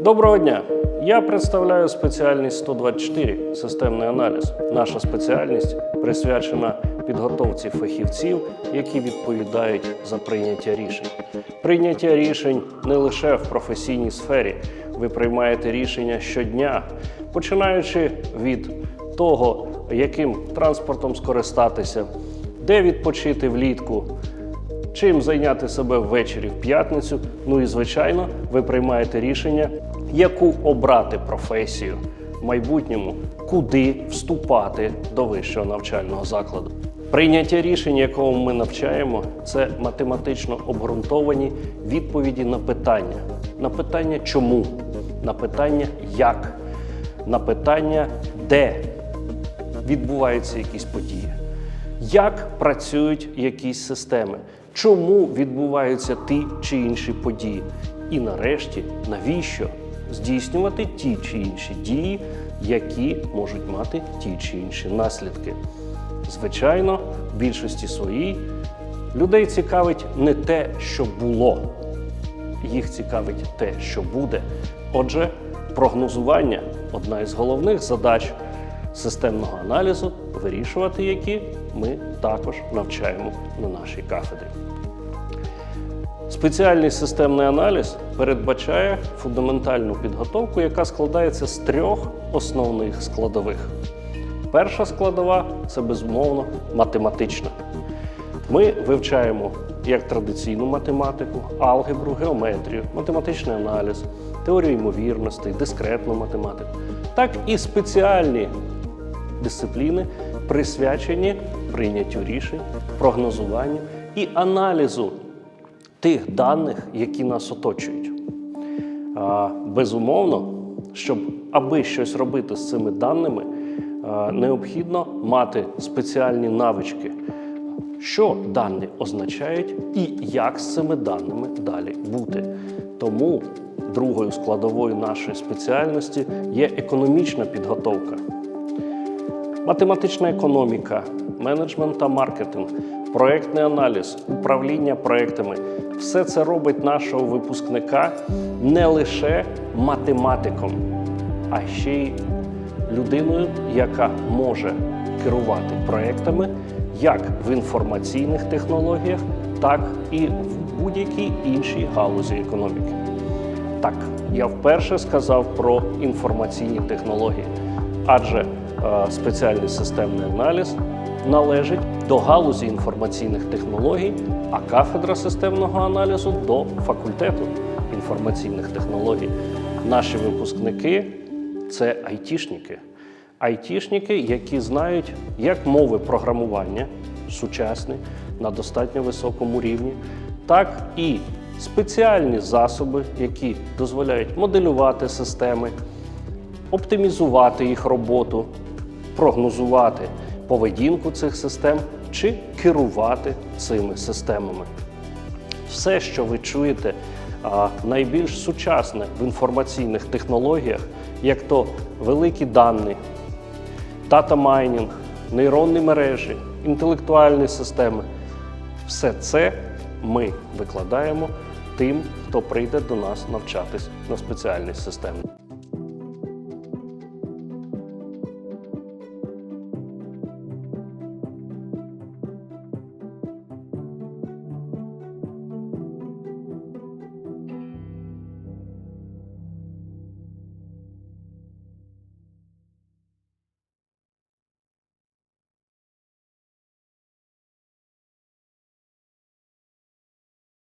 Доброго дня! Я представляю спеціальність 124 системний аналіз. Наша спеціальність присвячена підготовці фахівців, які відповідають за прийняття рішень. Прийняття рішень не лише в професійній сфері. Ви приймаєте рішення щодня, починаючи від того, яким транспортом скористатися, де відпочити влітку, чим зайняти себе ввечері в п'ятницю. Ну і звичайно, ви приймаєте рішення, яку обрати професію в майбутньому, куди вступати до вищого навчального закладу. Прийняття рішень, якому ми навчаємо, це математично обґрунтовані відповіді на питання. На питання чому, на питання як, на питання де відбуваються якісь події, як працюють якісь системи, чому відбуваються ті чи інші події, і нарешті, навіщо здійснювати ті чи інші дії, які можуть мати ті чи інші наслідки. Звичайно, в більшості своїй людей цікавить не те, що було, їх цікавить те, що буде. Отже, прогнозування одна із головних задач системного аналізу, вирішувати які ми також навчаємо на нашій кафедрі. Спеціальний системний аналіз передбачає фундаментальну підготовку, яка складається з трьох основних складових. Перша складова це безумовно математична. Ми вивчаємо як традиційну математику, алгебру, геометрію, математичний аналіз, теорію ймовірностей, дискретну математику, так і спеціальні дисципліни, присвячені прийняттю рішень, прогнозуванню і аналізу тих даних, які нас оточують. Безумовно, щоб аби щось робити з цими даними, необхідно мати спеціальні навички, що дані означають і як з цими даними далі бути. Тому другою складовою нашої спеціальності є економічна підготовка. Математична економіка, менеджмент та маркетинг, проектний аналіз, управління проектами все це робить нашого випускника не лише математиком, а ще й людиною, яка може керувати проектами як в інформаційних технологіях, так і в будь-якій іншій галузі економіки. Так, я вперше сказав про інформаційні технології, адже спеціальний системний аналіз належить до галузі інформаційних технологій, а кафедра системного аналізу до факультету інформаційних технологій. Наші випускники це айтішники. Айтішники, які знають як мови програмування сучасні на достатньо високому рівні, так і спеціальні засоби, які дозволяють моделювати системи, оптимізувати їх роботу, прогнозувати поведінку цих систем чи керувати цими системами. Все, що ви чуєте, найбільш сучасне в інформаційних технологіях, як то великі дані, дата майнінг, нейронні мережі, інтелектуальні системи, все це ми викладаємо тим, хто прийде до нас навчатись на спеціальність системи.